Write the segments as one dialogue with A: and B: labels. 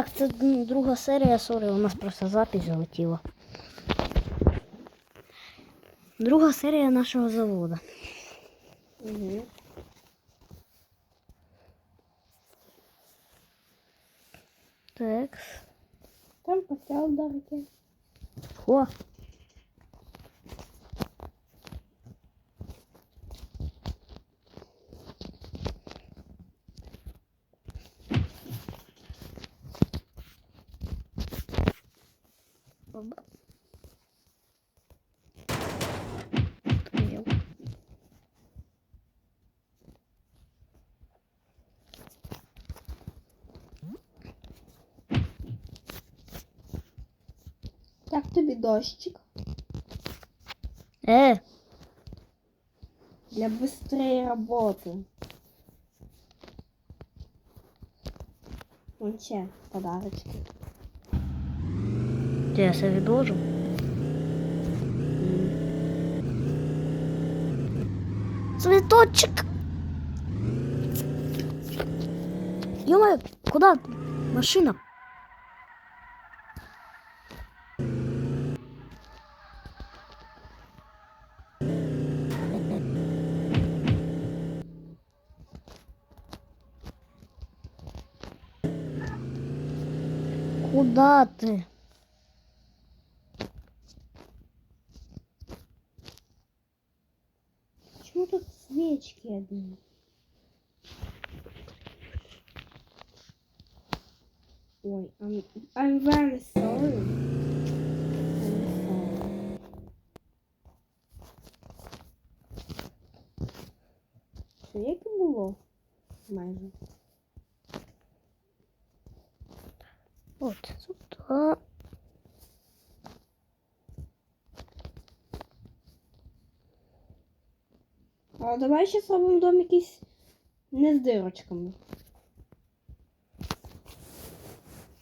A: Так, це друга серія, сорі, у нас просто запись залетіла. Друга серія нашого заводу.
B: Угу.
A: Так.
B: Там потяг ударити.
A: О. Оба. Стріл.
B: Як тобі дощик?
A: Е,
B: Для быстрее работы. Вон ще подарочки.
A: Де я це відложу? Цветочек! Ё-моё, куда? Машина. Куда ты?
B: Свечки одні? Ой, I'm, I'm very sorry. Що, як було? Майже.
A: Вот сюда.
B: А давай ще зробимо дом якийсь не з дирочками.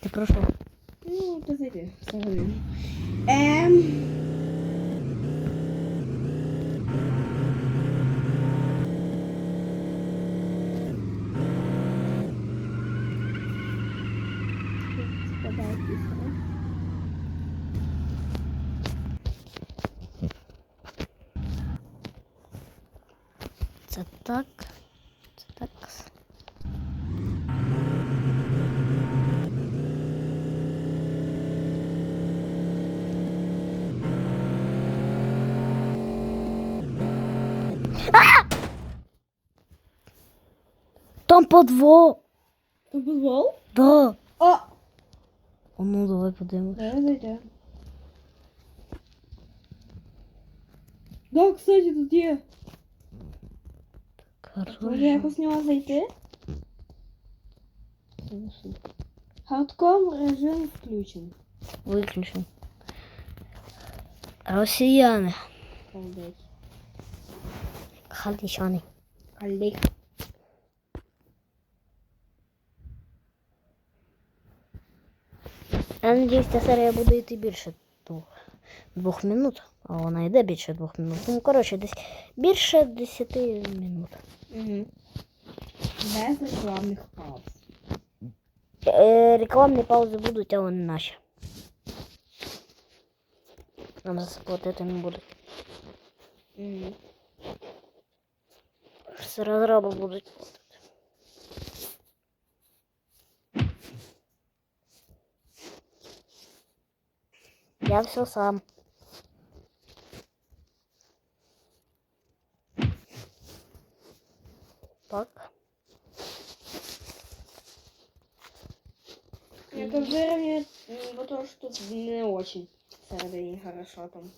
A: Так, хорошо.
B: Ну, то зайди, все Ем...
A: Це так. Це так. А! Там подвох.
B: Ти підвал?
A: Да.
B: О!
A: А ну давай подивимось.
B: Давай зайдем. Да, кстати, тут є. Може якось в нього зайти? Хардкор режим включен.
A: Виключимо. Росіяни. Халічани.
B: Колдець.
A: Я надіюсь, ця серія буде йти більше двох минут, а вона йде більше двох минут. Ну, коротше, десь більше 10 минут.
B: Угу. Без рекламних пауз.
A: Е, рекламні паузи будуть, але не наші. Нам за це платити не будуть.
B: Угу.
A: З розроби будуть. Я все сам. Так.
B: Это выровняет, м, потому что тут не очень всередині хорошо там.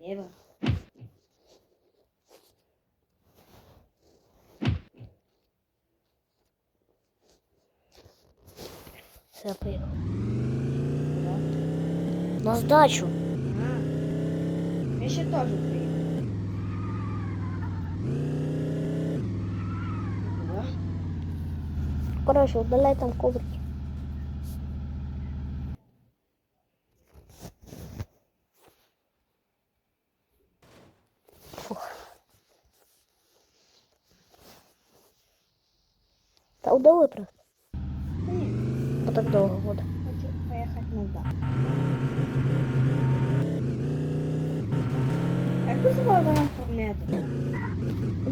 B: Небо.
A: Все, поїхав. На здачу.
B: А. Я ще теж приїду.
A: Коротше, удаляй там коврики. Та удали просто.
B: Ні.
A: що так довго буде.
B: Хочу поїхати назад. Як називає вона планета?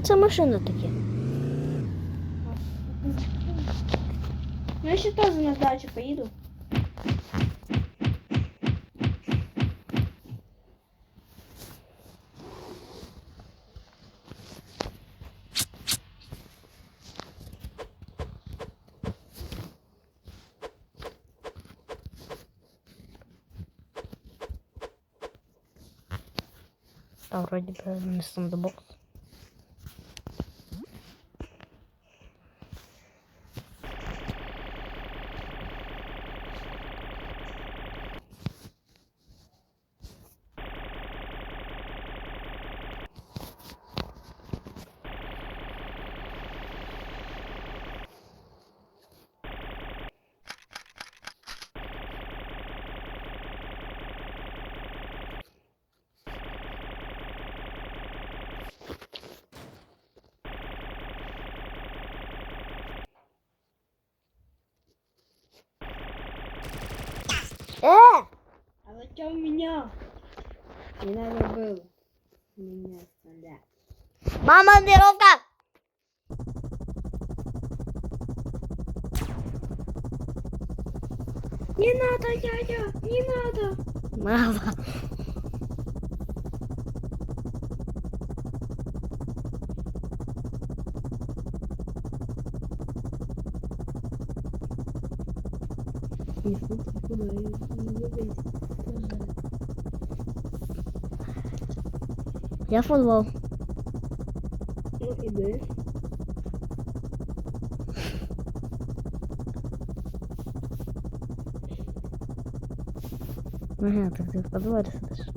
A: Це машини такі.
B: Ну, я ще теж на дачу поїду.
A: А вроді би не сандбокс. Мама, дировка!
B: Не надо, дядя, не надо.
A: Мама.
B: Не шутки, куда я не весь.
A: Я футбол.
B: Ну, іди.
A: Ага, так ти в подвалі сидиш.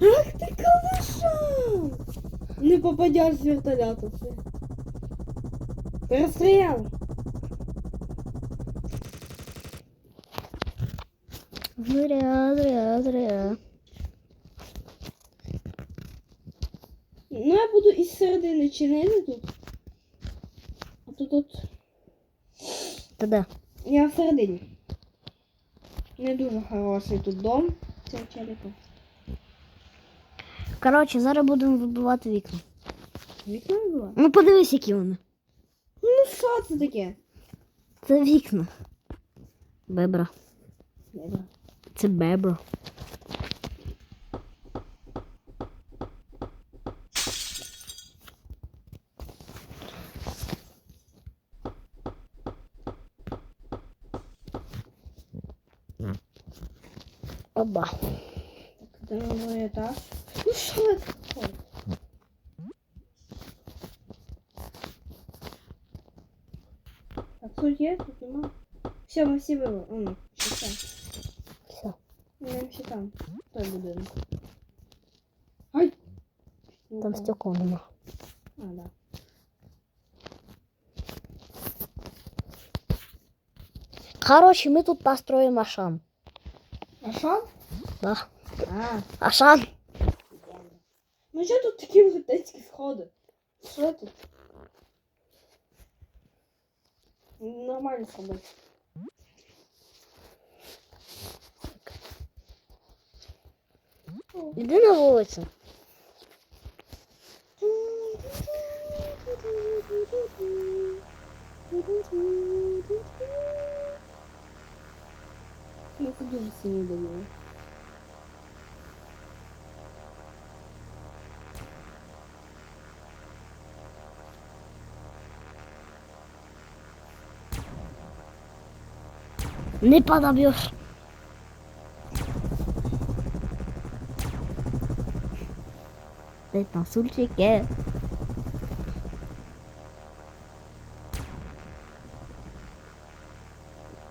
B: Ах ти калаша! Не попадеш з вертольоту. Це.
A: Зря, зря, зря.
B: Ну, я буду із середини чинити тут. А тут.
A: Ти де?
B: Я всередині. Не дуже хороший тут дом. Цього челіка.
A: Коротше, зараз будемо вибивати вікна.
B: Вікна було?
A: Ну подивись, які вони.
B: Ну що це таке?
A: Це вікна. Бебра.
B: Добре.
A: Це бебра. Оба.
B: Це новий етаж. Ну що це таке? Так тут є, тут нема. Все, ми всі вивели. О, ще там.
A: Все.
B: Ще там. Той будинок. Ай!
A: Там стекол нема.
B: А, да.
A: Короче, ми тут построїмо Ашан.
B: А що?
A: Да.
B: А,
A: Ашан.
B: ну що тут такі велетенські сходи? Що тут? Нормально сходи.
A: Іди на вулицю.
B: Це дуже сильно дає.
A: Не подоб'єш. Ти там сульчики.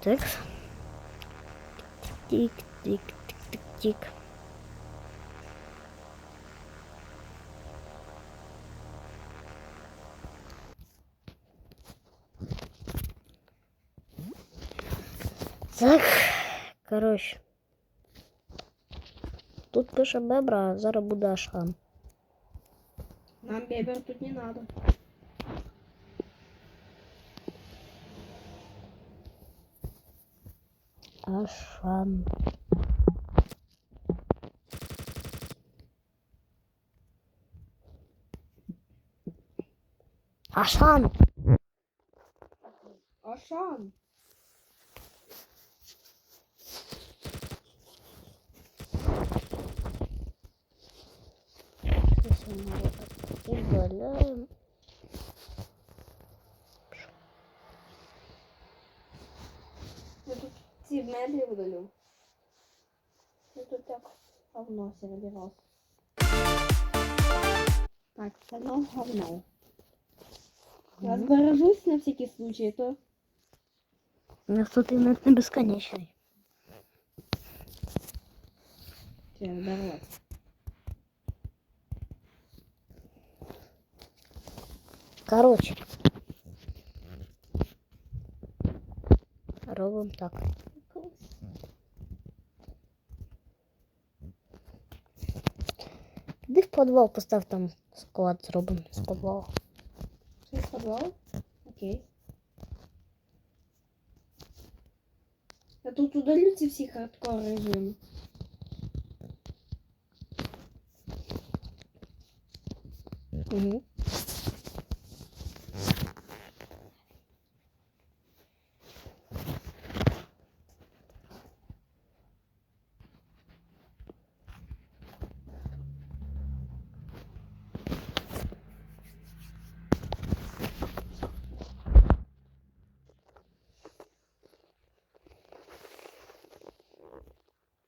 A: Так. Тик, тик, тик, тик, тик. Так, коротше. Тут пише бебра, зараз буде ашан.
B: Бебер тут не надо.
A: Ашан. Ашан!
B: Ашан.
A: Удаляем.
B: Я тут ці меблі удалю. Я тут так говно перебирав. Так, все одно говно. Я
A: Мгм.
B: збережусь на всякий случай, то
A: У нас тут інет не безконечний.
B: Все, збереглась.
A: Короче. Робимо так. Підвал, постав там склад, зробимо з підвалу.
B: з сказав? Окей. Я тут удалю ці всі хардкор режими.
A: Угу.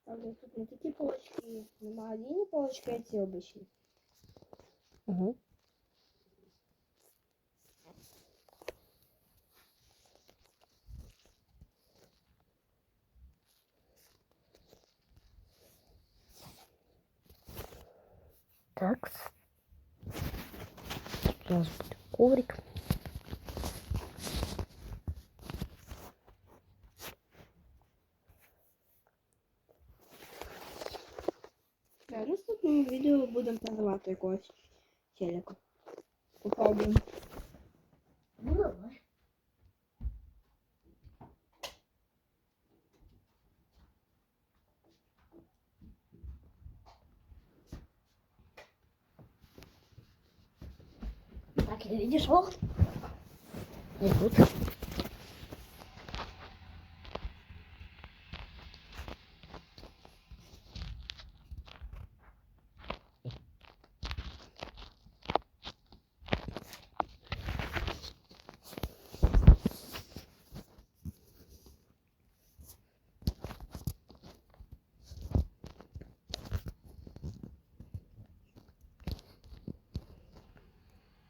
B: Правда, тут не такі полочки, не магазинні полочки, а ці обичні.
A: Угу. Так. Тут у нас будет коврик.
B: В наступному відео будемо продавати якогось челика. Попробуємо.
A: Ну давай. Так, я видишь вот? И тут.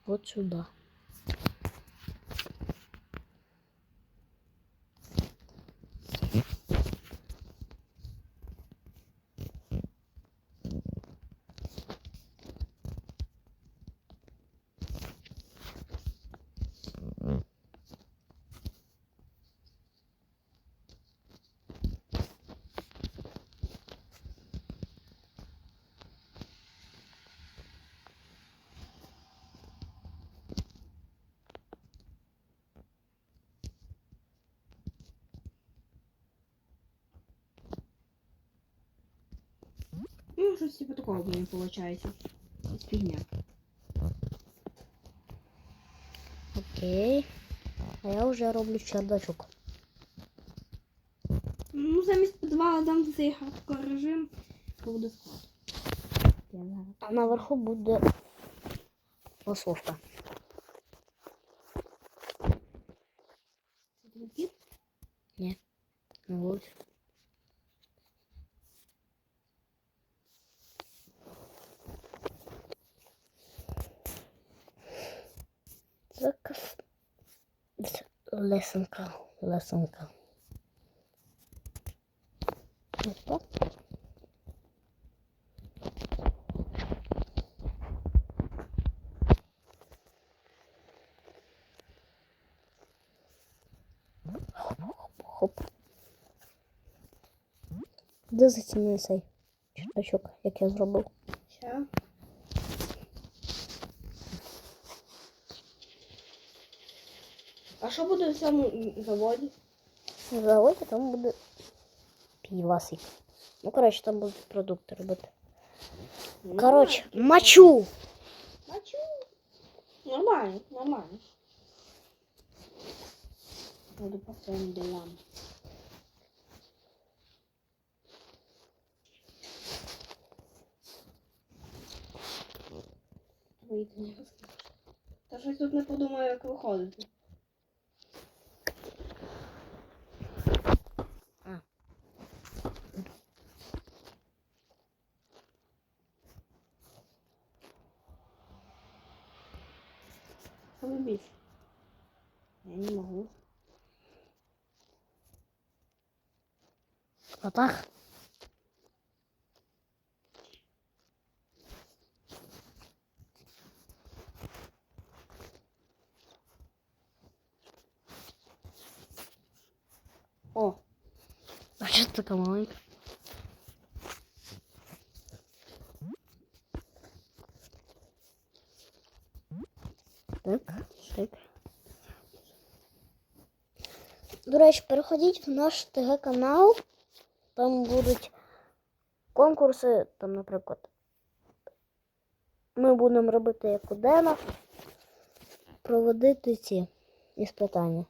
A: Вот сюда.
B: Ну, щось типу такого мені виходить. Фігня.
A: Окей. А я уже роблю чердачок.
B: Ну, замість підвала дам цей хардкор режим, буде склад.
A: А наверху буде масовка. Лесенка, лесенка. Ось так. Хоп. Де зацінив цей чуточок, як я зробив?
B: А що буде в цьому м, заводі?
A: На заводі там буде півасик. Ну, коротше, там будуть продукти робити. Коротше, мочу.
B: Мочу. Нормально, нормально. Буду по своим делам. Вийти не розкажу. Та щось тут не подумаю, як виходити. Більше? Я не можу.
A: Отак.
B: О,
A: А що ти така маленька? Так, так. До речі, переходіть в наш ТГ канал. Там будуть конкурси, там, наприклад, ми будемо робити як у Дена, проводити ці іспитання.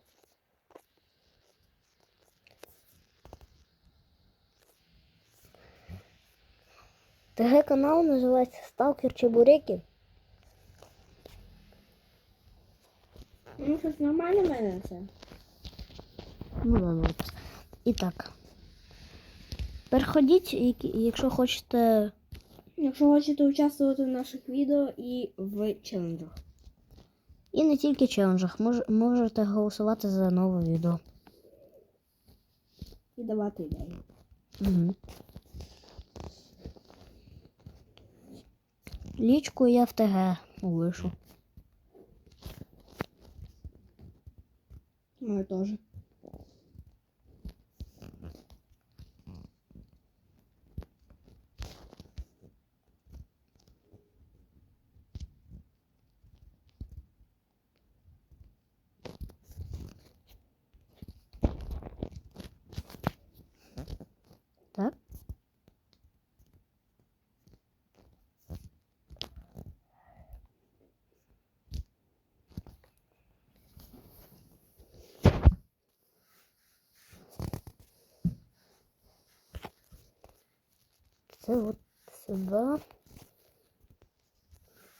A: ТГ канал називається Сталкер Чебуреки.
B: ну щось нормально мене це.
A: Ну, ну. І так. Переходіть, якщо хочете.
B: Якщо хочете участвувати в наших відео і в челенджах.
A: І не тільки челенджах, мож, можете голосувати за нове відео.
B: І давати ідеї.
A: Угу. Лічку я в ТГ лишу.
B: Мою теж.
A: Так? Це от сюди.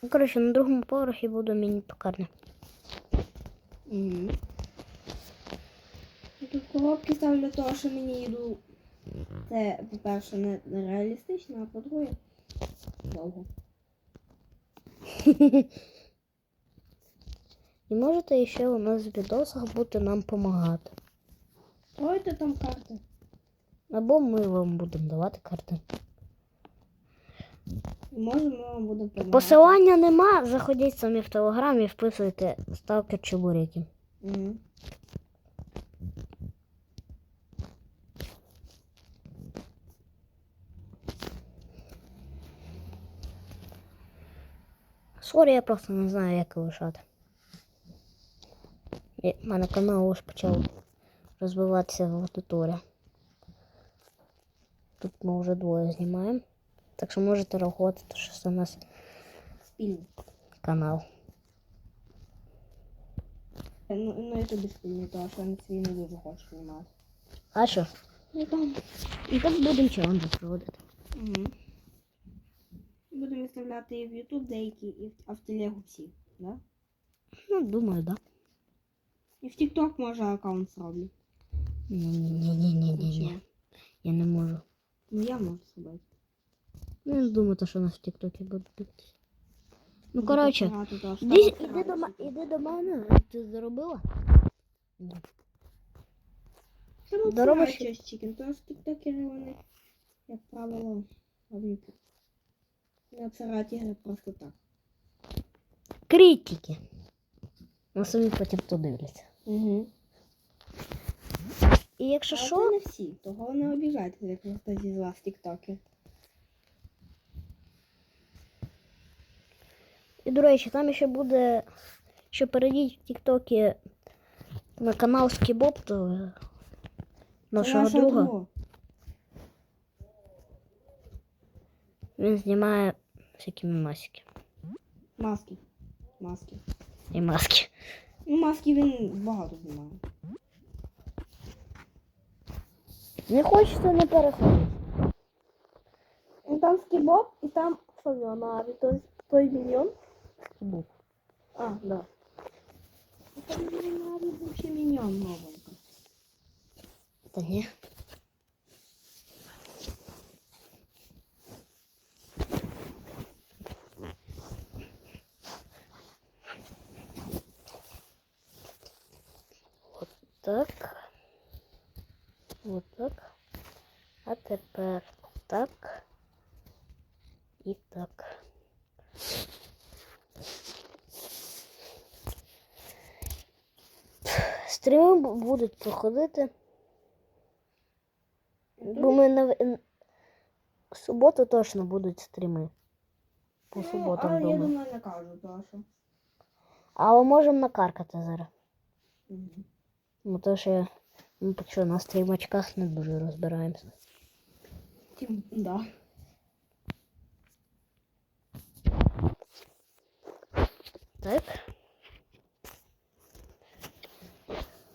A: Ну, коротше, на другому поверхі буде міні-токарня.
B: Угу. Я тут коробки ставлю для того, що мені їду. Це, по-перше, не, реалістично, а по-друге, довго.
A: І можете ще у нас в відосах бути нам допомагати.
B: Тройте там карти.
A: Або ми вам будемо давати карти.
B: І може ми вам будемо допомагати.
A: Посилання нема, заходіть самі в телеграм і вписуйте сталкер чебуреків.
B: Угу.
A: Сорі, я просто не знаю, як лишати. У мене канал ось почав розвиватися в аудиторії. Тут ми вже двоє знімаємо. Так що можете рахувати, що це у нас
B: Спільно.
A: канал.
B: Ну, ну і тобі спільно, тому що я на свій не дуже хочу знімати.
A: А що?
B: Ну там.
A: І так будемо челенджі проводити.
B: Угу. Будемо виставляти і в YouTube деякі, і в, а в телегу всі, да?
A: Ну, думаю. Да.
B: І в TikTok може аккаунт зроблю.
A: Ні-ні-ні-ні-ні. Я не можу.
B: Ну я можу зробити.
A: Ну, я не думаю, то, що нас в Тіктокі будуть. Ну, коротше, іди, іди, до, іди до мене, ти заробила? Ні.
B: Ну
A: Доробиш-
B: це щось чікен, тому що тіктокери вони, як правило, роблять. Обсирають ігри просто так.
A: Критики. Ну, самі потім то дивляться.
B: Угу.
A: І якщо
B: Але
A: що,
B: це не всі, того не обіжайтеся, як хтось із вас тіктокер.
A: І до речі, там ще буде, що перейдіть в Тіктокі На канал Скібоб, то е, нашого друга.
B: друга.
A: Він знімає всякі масики
B: Маски. Маски.
A: і маски.
B: Ну, маски він багато знімає.
A: Не хочеться не переходити.
B: Ну, Там скібоб і там Фоміонарі, той, той міньйон.
A: Скібоб.
B: А, да. Там Фоміонарі був ще міньйон новенький.
A: Та ні. Вот так. Вот так. А тепер так. І так. Стріми бу- будуть проходити. Бо ми на в суботу точно будуть стріми. По суботам
B: Ну, а я
A: думаю.
B: думаю, не кажу, то.
A: Але можемо накаркати зараз. Ну то що ми поки що на стрімачках не дуже розбираємося.
B: Тим, да.
A: Так?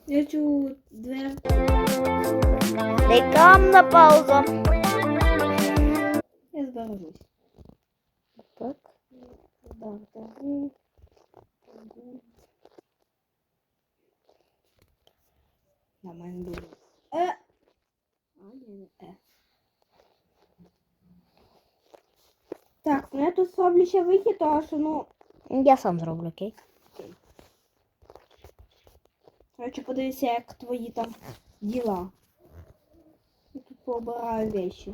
B: Я чую двер.
A: Рекламна пауза.
B: Я зберусь.
A: Так.
B: Так, так. На. Е! А, ні, не е. Так, ну я тут зроблю ще вихід, тому що, ну,
A: Я сам зроблю, окей?
B: Коротше, подивися, як твої там діла. Я тут пообираю вещи.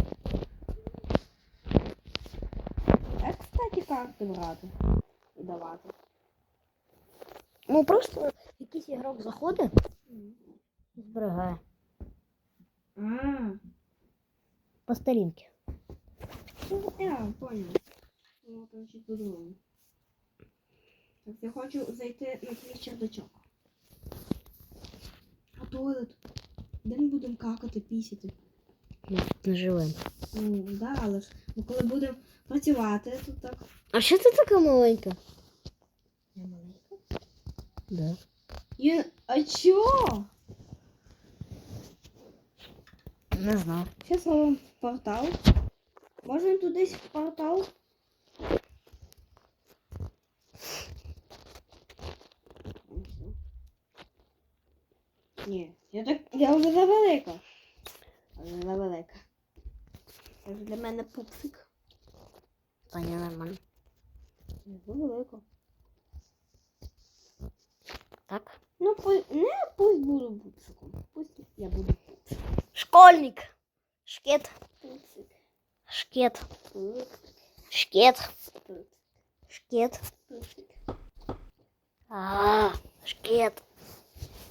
B: Як, кстати, карти брати і давати.
A: Ну просто якийсь ігрок заходить і зберігає.
B: А,
A: По старінки.
B: ну, я понял. Ну, там ще. Так, я хочу зайти на твій чердачок. Туалет? Де ми будемо какати, пісяти?
A: Ми тут не живемо.
B: Ну, да, але ж ну, коли будемо працювати, то так.
A: А що ти така маленька?
B: Я маленька.
A: Да.
B: Я... А чо?
A: Не знаю.
B: Сейчас зробимо портал. Можемо тудись в портал? Ні, я так. Я вже завелика. Але завелика. Це для мене пупсик.
A: Та ні, нормально.
B: Завелика.
A: Так.
B: Ну, пу- не пусть буду пупсиком. Пусть я буду пупсиком.
A: Школьник. Шкет.
B: Пупсик.
A: Шкет.
B: Пупсик.
A: Шкет.
B: Пупсик.
A: Шкет.
B: Пупсик.
A: А, шкет.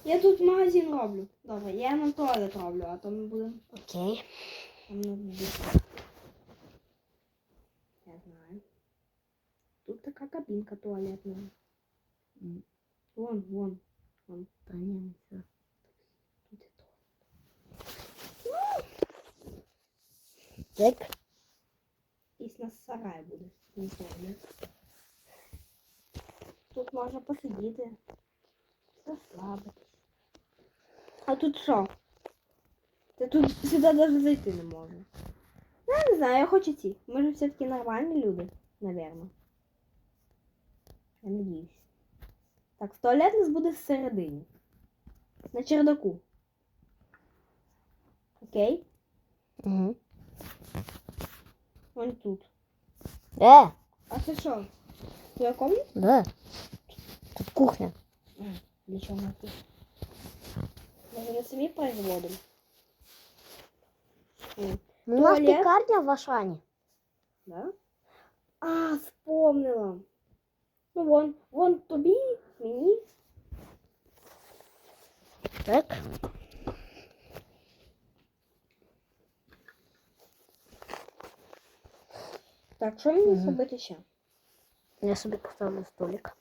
B: Я тут магазин роблю. Добре, я на туалет роблю, а то ми будемо.
A: Окей.
B: Там не буде. Я знаю. Тут така кабінка туалетна.
A: М.
B: Вон, вон.
A: Та ні, все.
B: Тут і туалет.
A: Так.
B: Якийсь у нас сарай буде. Не знаю. Тут можна посидіти. Розслабитись. А тут що? Та тут сюди навіть зайти не можна. Ну, Я не знаю, я хочу ці. Ми ж все-таки нормальні люди, наверно. Я надіюсь. Так, в туалет нас буде всередині. На чердаку. Окей?
A: Угу.
B: Вон тут.
A: Е,
B: А це що? Твоя комната?
A: да. Тут кухня.
B: Для чого тут? Може ми самі производимо? М,
A: Ну, у нас
B: Туалет.
A: пекарня в Ашані.
B: Да? А, вспомнила. Ну вон, вон тобі, мені.
A: Так.
B: Так, що мені
A: Мгм.
B: зробити ще?
A: Я собі поставлю столик.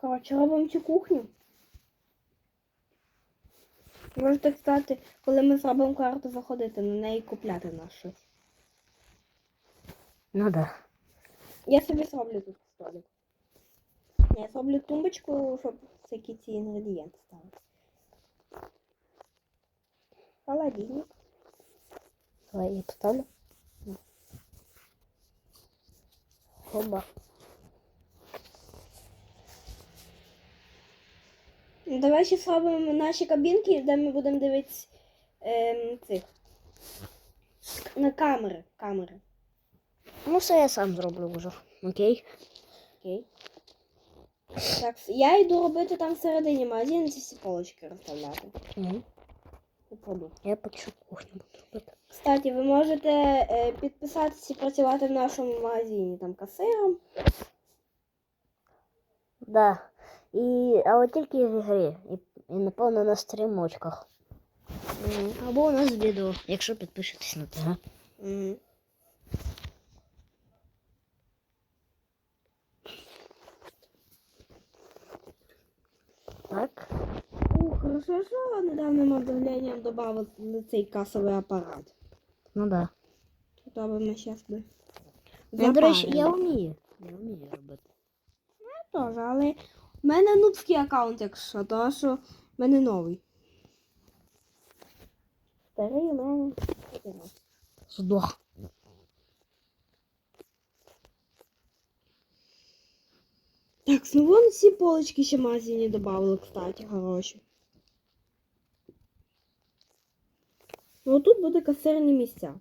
B: Коротше, робимо цю кухню. Можете, кстати, коли ми зробимо карту, заходити на неї і купляти нас щось.
A: Ну да.
B: Я собі зроблю тут столик. Я зроблю тумбочку, щоб всякі ці інгредієнти ставити. Холодильник.
A: Давай я поставлю. Оба.
B: Давай ще зробимо наші кабінки, де ми будемо дивитися ем, цих. На камери. камери.
A: Ну, все я сам зроблю вже. Окей.
B: Окей. Так, я йду робити там всередині магазин ці всі полочки розставляти.
A: Угу.
B: Продукти.
A: Я почу кухню буду робити.
B: Кстати, ви можете е, підписатися і працювати в нашому магазині там касиром.
A: Да. І, але тільки в ігрі. І, і напевно на стрімочках. Або у нас відео, якщо підпишетесь на те. Так.
B: Ух, хорошо, що недавним обновленням додали цей касовий апарат.
A: Ну да.
B: То би ми зараз би.
A: Я, до речі, я вмію. Я вмію робити.
B: теж, але в мене нубський аккаунт, якщо, то що в мене новий. Старий у мене.
A: Здох.
B: Так, ну вон ці полочки ще в магазині додали, кстати, хороші. Ну тут буде касирні місця.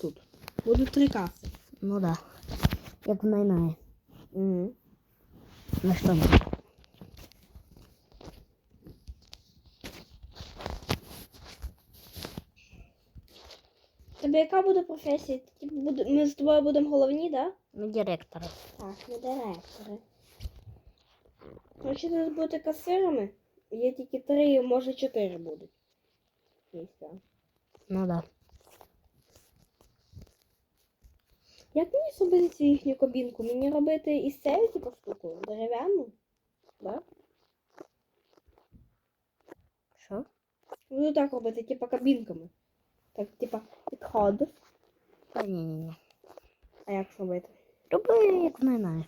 B: Тут. Будуть три каси.
A: Ну да. Як в найнає.
B: Угу.
A: На ми?
B: Тебе яка буде професія? Ти буде- Ми з тобою будемо головні, так? Да?
A: Ми директора.
B: Так, ми директори. Якщо тут бути касирами, є тільки три, може чотири будуть.
A: Ну да.
B: Як мені зробити цю їхню кабінку? Мені робити із цією типу штукою? Дерев'яну? Да?
A: Що?
B: Буду так робити, типу кабінками. Так, типа, підходиш.
A: Та ні, ні, ні.
B: А як робити?
A: Роби як в найнає.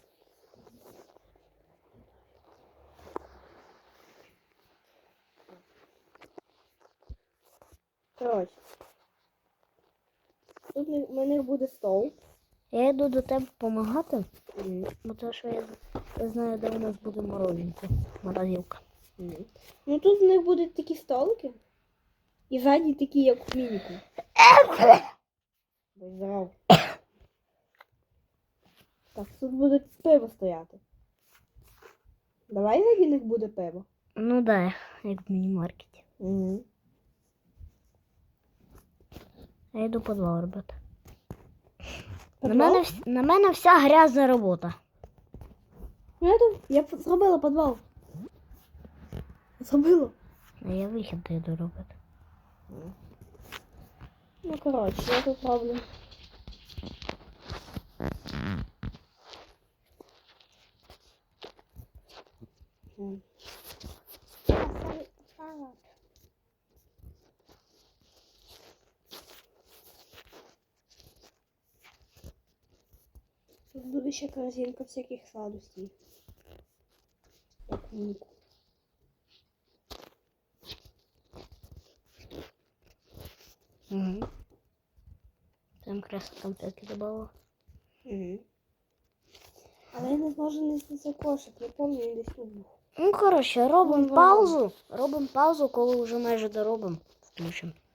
B: Коротше. Тут в мене буде стол.
A: Я йду до тебе допомагати, бо то, що я, я знаю, де у нас буде морозинка. Морозилка.
B: Ну тут в них будуть такі столики. І ззаді такі, як в мініку. Так, тут буде пиво стояти. Давай ззаді них буде пиво.
A: Ну да, як в міні-маркеті.
B: Угу.
A: Я йду підвал робити. На мене, вс- на мене вся грязна робота.
B: Ну, я, тут- я п- зробила підвал. Зробила.
A: А я вихід йду робити.
B: Ну, коротше, я тут роблю. М. Тут буде ще корзинка всяких сладостей. Як віку.
A: Угу. Там красно конфетки добавила.
B: Угу. Але я не зможу нести цей кошик, я пам'ятаю, десь тут був.
A: Ну, коротше, робимо паузу. Робимо паузу, коли вже майже доробимо. Включимо.